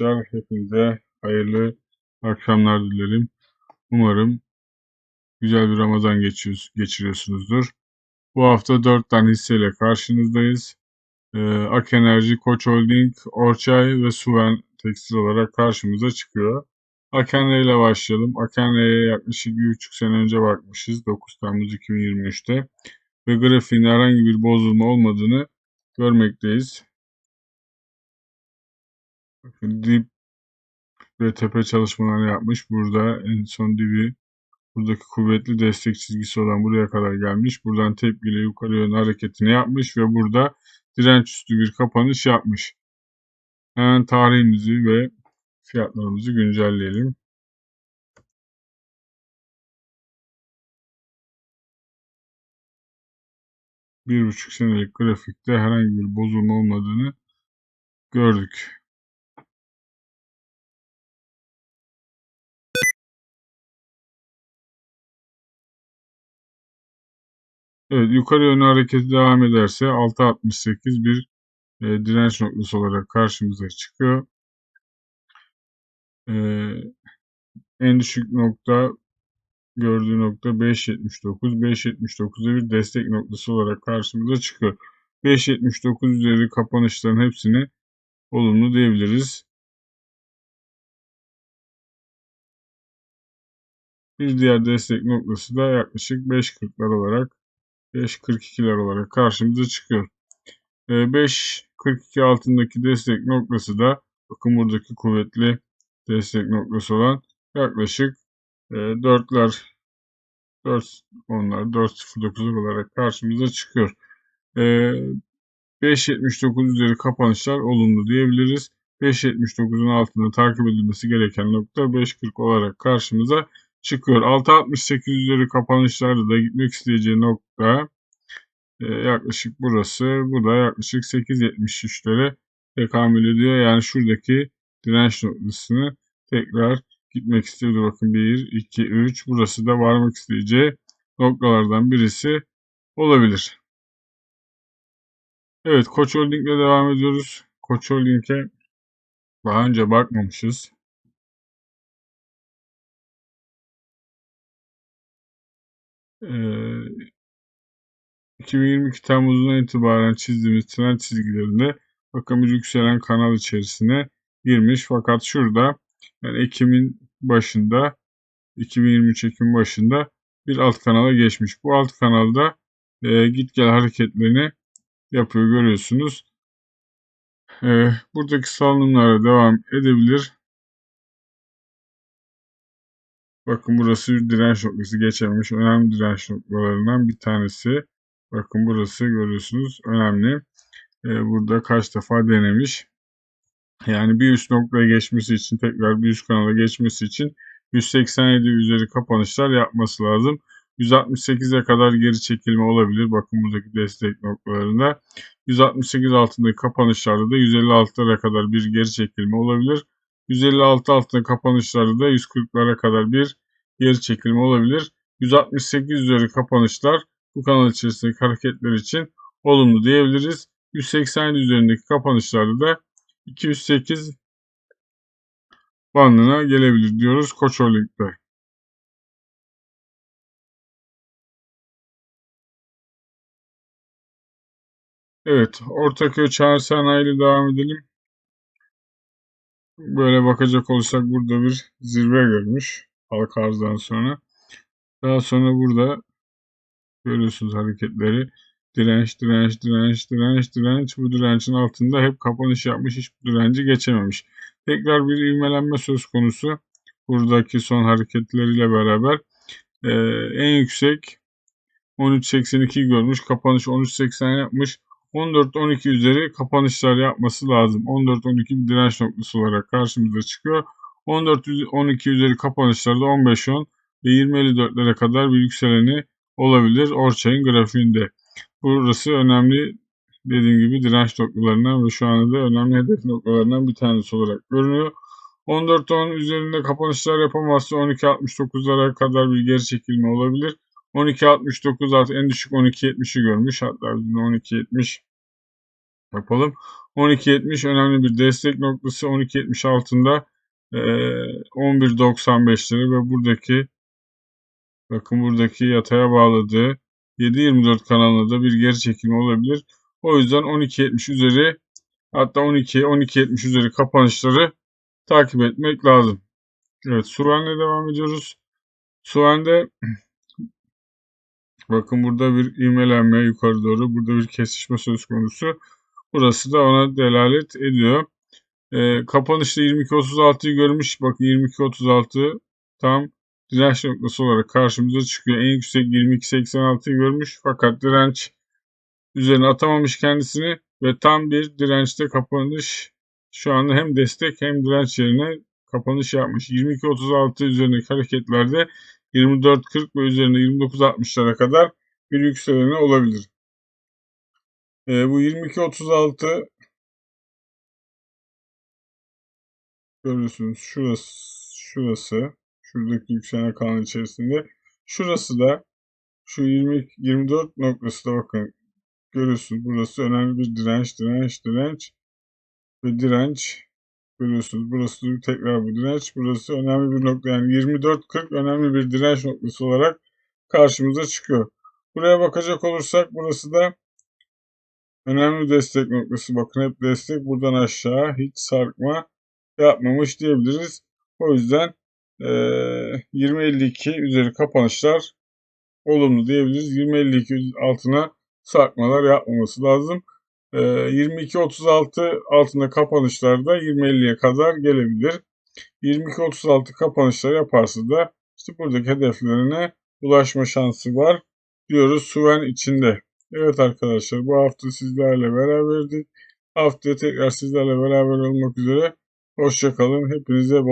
arkadaşlar. Hepinize hayırlı akşamlar dilerim. Umarım güzel bir Ramazan geçiriyorsunuzdur. Bu hafta 4 tane hisseyle karşınızdayız. Ee, Ak Enerji, Koç Holding, Orçay ve Suven Tekstil olarak karşımıza çıkıyor. Akenre ile başlayalım. Akenre'ye yaklaşık 1,5 sene önce bakmışız. 9 Temmuz 2023'te. Ve grafiğinde herhangi bir bozulma olmadığını görmekteyiz. Dip ve tepe çalışmalarını yapmış. Burada en son dibi buradaki kuvvetli destek çizgisi olan buraya kadar gelmiş. Buradan tepkiyle yukarı yönlü hareketini yapmış ve burada direnç üstü bir kapanış yapmış. Hemen tarihimizi ve fiyatlarımızı güncelleyelim. Bir buçuk senelik grafikte herhangi bir bozulma olmadığını gördük. Evet yukarı yönlü hareketi devam ederse 6.68 bir e, direnç noktası olarak karşımıza çıkıyor. E, en düşük nokta gördüğü nokta 5.79. 5.79'da bir destek noktası olarak karşımıza çıkıyor. 5.79 üzeri kapanışların hepsini olumlu diyebiliriz. Bir diğer destek noktası da yaklaşık 5.40'lar olarak 5.42'ler olarak karşımıza çıkıyor. 5.42 altındaki destek noktası da bakın buradaki kuvvetli destek noktası olan yaklaşık 4'ler 4 onlar 4.09 olarak karşımıza çıkıyor. 5.79 üzeri kapanışlar olumlu diyebiliriz. 5.79'un altında takip edilmesi gereken nokta 5.40 olarak karşımıza çıkıyor. 6.68 üzeri kapanışlarda da gitmek isteyeceği nokta e, yaklaşık burası. Bu da yaklaşık 8.73'lere tekamül ediyor. Yani şuradaki direnç noktasını tekrar gitmek istiyordu. Bakın 1, 2, 3. Burası da varmak isteyeceği noktalardan birisi olabilir. Evet Koç Holding'le devam ediyoruz. Koç Holding'e daha önce bakmamışız. 2022 Temmuz'dan itibaren çizdiğimiz trend çizgilerinde bir yükselen kanal içerisine girmiş. Fakat şurada yani Ekim'in başında 2023 Ekim başında bir alt kanala geçmiş. Bu alt kanalda e, git gel hareketlerini yapıyor görüyorsunuz. E, buradaki salınımlara devam edebilir. Bakın burası bir direnç noktası geçememiş. Önemli direnç noktalarından bir tanesi. Bakın burası görüyorsunuz önemli. Ee, burada kaç defa denemiş. Yani bir üst noktaya geçmesi için tekrar bir üst kanala geçmesi için 187 üzeri kapanışlar yapması lazım. 168'e kadar geri çekilme olabilir. Bakın buradaki destek noktalarında. 168 altındaki kapanışlarda da 156'lara kadar bir geri çekilme olabilir. 156 altında kapanışlarda da 140'lara kadar bir geri çekilme olabilir. 168 üzeri kapanışlar bu kanal içerisindeki hareketler için olumlu diyebiliriz. 180 üzerindeki kapanışlarda da 208 bandına gelebilir diyoruz Koç Holding'de. Evet, Ortaköy Çağrı Sanayi devam edelim. Böyle bakacak olursak burada bir zirve görmüş halka arzdan sonra. Daha sonra burada Görüyorsunuz hareketleri. Direnç, direnç, direnç, direnç, direnç. Bu direncin altında hep kapanış yapmış. Hiç direnci geçememiş. Tekrar bir ivmelenme söz konusu. Buradaki son hareketleriyle beraber ee, en yüksek 13.82 görmüş. Kapanış 13.80 yapmış. 14-12 üzeri kapanışlar yapması lazım. 14-12 bir direnç noktası olarak karşımıza çıkıyor. 14-12 üzeri kapanışlarda 15-10 ve 20-54'lere kadar bir yükseleni olabilir Orçay'ın grafiğinde. Burası önemli dediğim gibi direnç noktalarından ve şu anda önemli hedef noktalarından bir tanesi olarak görünüyor. 14-10 üzerinde kapanışlar yapamazsa 12.69'lara kadar bir geri çekilme olabilir. 12.69 artı en düşük 12.70'i görmüş. Hatta biz 12.70 yapalım. 12.70 önemli bir destek noktası. 12.70 altında e, 11.95'leri ve buradaki bakın buradaki yataya bağladığı 7.24 kanalında da bir geri çekilme olabilir. O yüzden 12.70 üzeri hatta 12 12.70 üzeri kapanışları takip etmek lazım. Evet Suven'le devam ediyoruz. Suven'de bakın burada bir ivmelenme yukarı doğru burada bir kesişme söz konusu. Burası da ona delalet ediyor. E, kapanışta 22.36'yı görmüş. Bakın 22.36 tam direnç noktası olarak karşımıza çıkıyor. En yüksek 22.86'yı görmüş fakat direnç üzerine atamamış kendisini ve tam bir dirençte kapanış şu anda hem destek hem direnç yerine kapanış yapmış. 22.36 üzerindeki hareketlerde 24.40 ve üzerinde 29.60'lara kadar bir yükselene olabilir. E, bu 22.36 görüyorsunuz şurası şurası şuradaki yükselen kanal içerisinde. Şurası da şu 20 24 noktası da bakın. Görüyorsunuz burası önemli bir direnç direnç direnç ve direnç. Görüyorsunuz burası tekrar bir direnç. Burası önemli bir nokta yani 24-40 önemli bir direnç noktası olarak karşımıza çıkıyor. Buraya bakacak olursak burası da önemli destek noktası. Bakın hep destek buradan aşağı hiç sarkma yapmamış diyebiliriz. O yüzden e, 20.52 üzeri kapanışlar olumlu diyebiliriz. 20.52 altına sarkmalar yapmaması lazım. E, 22.36 altında kapanışlarda 20.50'ye kadar gelebilir. 22.36 kapanışlar yaparsa da işte buradaki hedeflerine ulaşma şansı var diyoruz Suven içinde. Evet arkadaşlar bu hafta sizlerle beraberdik. Haftaya tekrar sizlerle beraber olmak üzere. Hoşçakalın. Hepinize bol